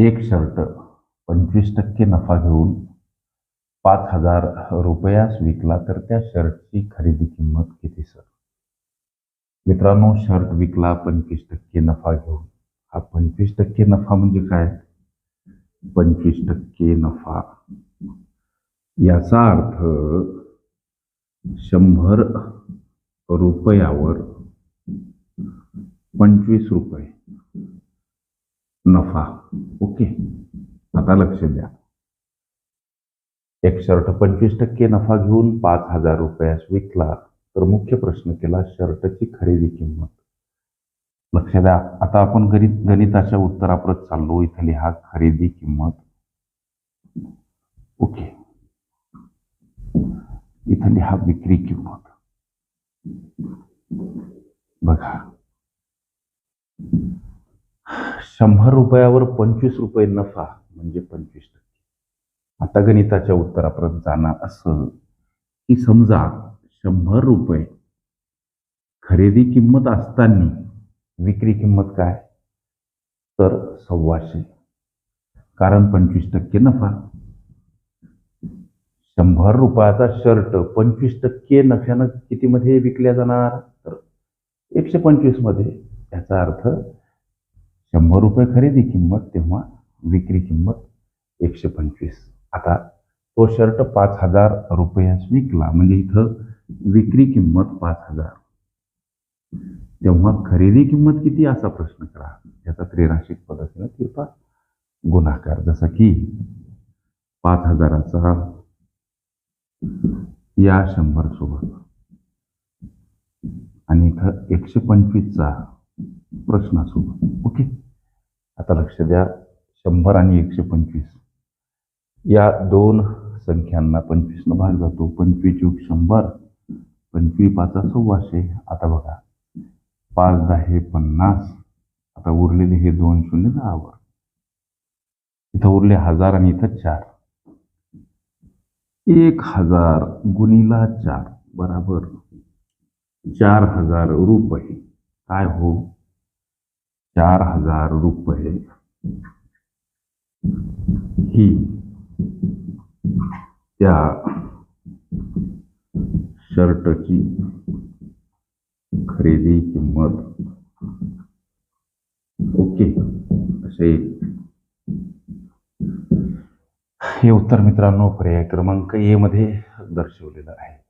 एक शर्ट पंचवीस टक्के नफा घेऊन पाच हजार रुपयास विकला तर त्या शर्टची खरेदी किंमत किती सर? मित्रांनो शर्ट विकला पंचवीस टक्के नफा घेऊन. हा पंचवीस टक्के नफा म्हणजे काय? पंचवीस टक्के नफा. याचा अर्थ शंभर रुपयावर पंचवीस रुपये नफा. ओके. आता लक्ष द्या. एक शर्ट पंचवीस टक्के नफा घेऊन पाच हजार रुपयास विकला तर मुख्य प्रश्न केला शर्टची खरेदी किंमत. लक्ष द्या. आता आपण गणित गणिताच्या उत्तराप्रत चाललो. इथे लिहा खरेदी किंमत. ओके. इथे लिहा विक्री किंमत. बघा. शंभर रुपयावर पंचवीस रुपये नफा म्हणजे पंचवीस टक्के. आता गणिताच्या उत्तरापर्यंत जाणार असं की समजा शंभर रुपये खरेदी किंमत असताना विक्री किंमत काय? तर सव्वाशे. कारण पंचवीस टक्के नफा. शंभर रुपयाचा शर्ट पंचवीस टक्के नफ्यानं कितीमध्ये विकल्या जाणार? तर एकशे पंचवीसमध्ये. याचा अर्थ शंभर रुपये खरेदी किंमत तेव्हा विक्री किंमत एकशे पंचवीस. आता तो शर्ट पाच हजार रुपयास विकला म्हणजे इथं विक्री किंमत पाच हजार. तेव्हा खरेदी किंमत किती असा प्रश्न करा. याचा त्रिराशिक पद्धतीनं तिरपा गुणाकार. जसा की पाच हजाराचा या शंभर सोबत. आणि इथं एकशे पंचवीसचा प्रश्नासोबत ओके? आता लक्ष द्या. शंभर आणि एकशे पंचवीस. या दोन संख्यांना पंचवीसनं भाग जातो. पंचवीस युग शंभर पंचवीस पाचा सव्वाशे. आता बघा. पाच दहा हे पन्नास. आता उरलेले हे दोन शून्य दहावर. इथं उरले हजार आणि इथं चार. एक हजार गुणिला चार. बराबर. चार हजार रुपये. काय हो? चार हजार रुपये. ही त्या शर्टची खरेदी किंमत. ओके असे हे उत्तर मित्रांनो पर्याय क्रमांक ए मध्ये दर्शवलेलं आहे.